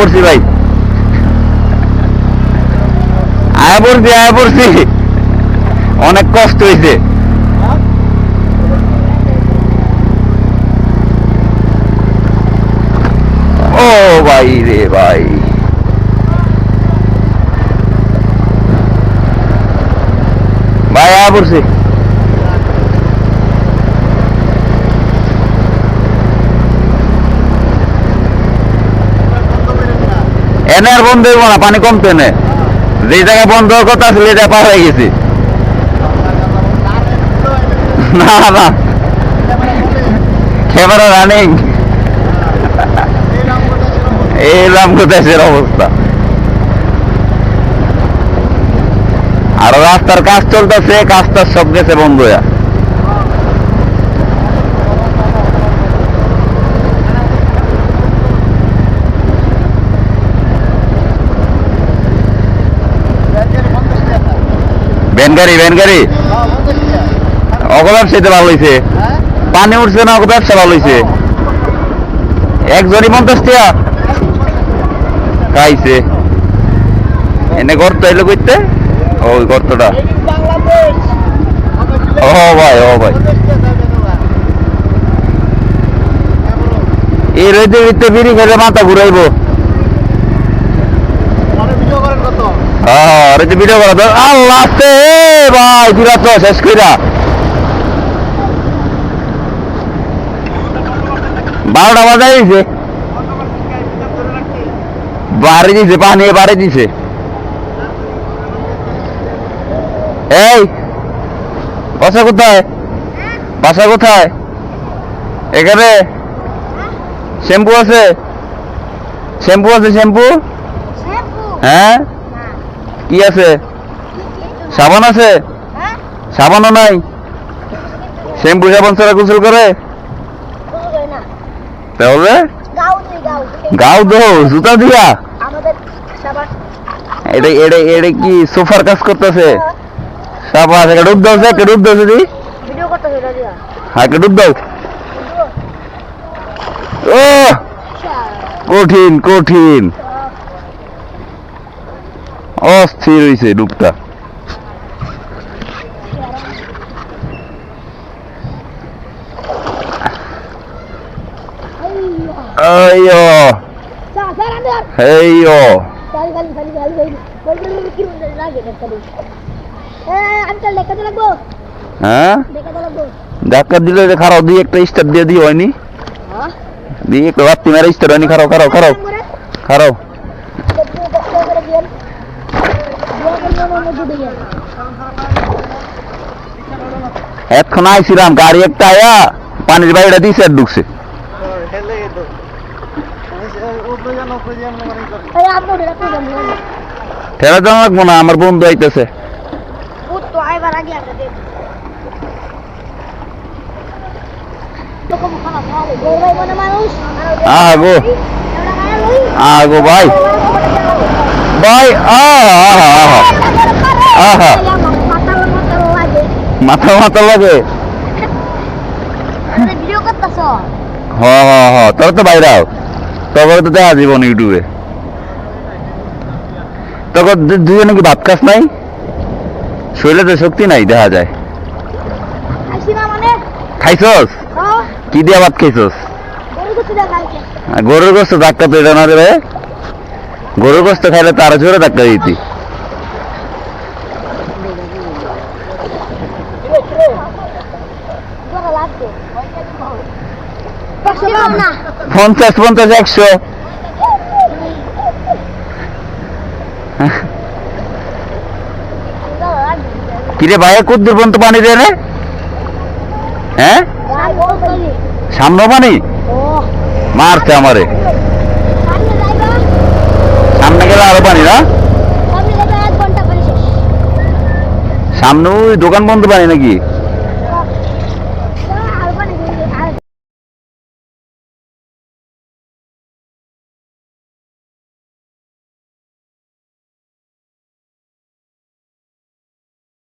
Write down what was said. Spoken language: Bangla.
পড়ছি ভাই। আয়া পড়ছি আয়া পড়ছি। অনেক কষ্ট হয়েছে ও ভাই রে ভাই। ভাই, আয়া পড়ছি। এনে আর বন্ধ হইব না, পানি কমতে এনে যে জায়গায় বন্ধ হওয়ার কথা ছিল এটা পার হয়ে গেছি। না না। ক্যামেরা রানিং এই রামকোটেশের অবস্থা। আর রাস্তার কাজ চলতেছে কাজটার সব গেছে বন্ধ হইয়া। ভ্যান গাড়ি ভ্যান গাড়ি। অগো ব্যবসাতে ভালো হয়েছে পানি উঠছে না, অগো ব্যবসা ভালো হয়েছে একজনই পঞ্চাশ টাকা খাইছে। এনে গর্ত এলো করতে ওই গর্তটা। ও ভাই ও ভাই। এই রোদে ভিতরে বিড়ি খেলে মাথা ঘুরাইবো। হ্যাঁ রোদে ভিডিও করা আল্লাহ আস্তে ভাই শেষ কইরা বারোটা বাজাই দিছে বাড়ি দিছে পানি বাড়ি দিছে। এই বাসা কোথায়? বাসা কোথায়? এখানে। শ্যাম্পু আছে? শ্যাম্পু আছে শ্যাম্পু। হ্যাঁ? কি আছে? সাবান আছে? সাবানও নাই? শ্যাম্পু সাবান ছাড়া গোসল করে? তাহলে? গাও দো জুতা দিয়া। এটা এটা এটা কি সোফার কাজ করতেছে? সাবাস একটা ডুব দাও একটা ডুব দাও হ্যাঁ একটা ডুব দাও। ও! কঠিন কঠিন। অস্থির হয়েছে ডুবটা হ্যাঁ? ধাক্কা দিলে খারাপ দিয়ে একটা স্টার দিয়ে দিয়ে হয়নি? দিয়ে একটা বাত্তি মেরে স্টার হয়নি খারাপ খারাপ খারাপ খারাপ। এখন আইছিলাম, গাড়ি একটা আয়া, পানির বাইরে আর ঢুকছে। ঠেলা জানা লাগবো না, আমার বন্ধু আইতেছে। আগো আগো ভাই। ভাই আহা। আহা। মাথা মাথা লাগে। হ হ হ তোর তো বাইরে তবে তো দেখা জীবন ইউটিউবে। তখন দুজনে কি ভাত খাস নাই? শরীরে তো শক্তি নাই দেখা যায়। মানে? খাইছস? কি দিয়া ভাত খাইছস? আর গরুর গোস্ত ধাক্কা না রে গরুর গোস্ত খাইলে তার জোরে ধাক্কা দিতি গরু লাগবে পাঁচশো গ্রাম না পঞ্চাশ পঞ্চাশ, একশো। কিরে ভাইয়া কুদ্দুর পর্যন্ত পানি দেয় হ্যাঁ? সামনে পানি? মারছে আমারে। সামনে গেলে আরও পানি না? সামনে ওই দোকান বন্ধ পানি নাকি?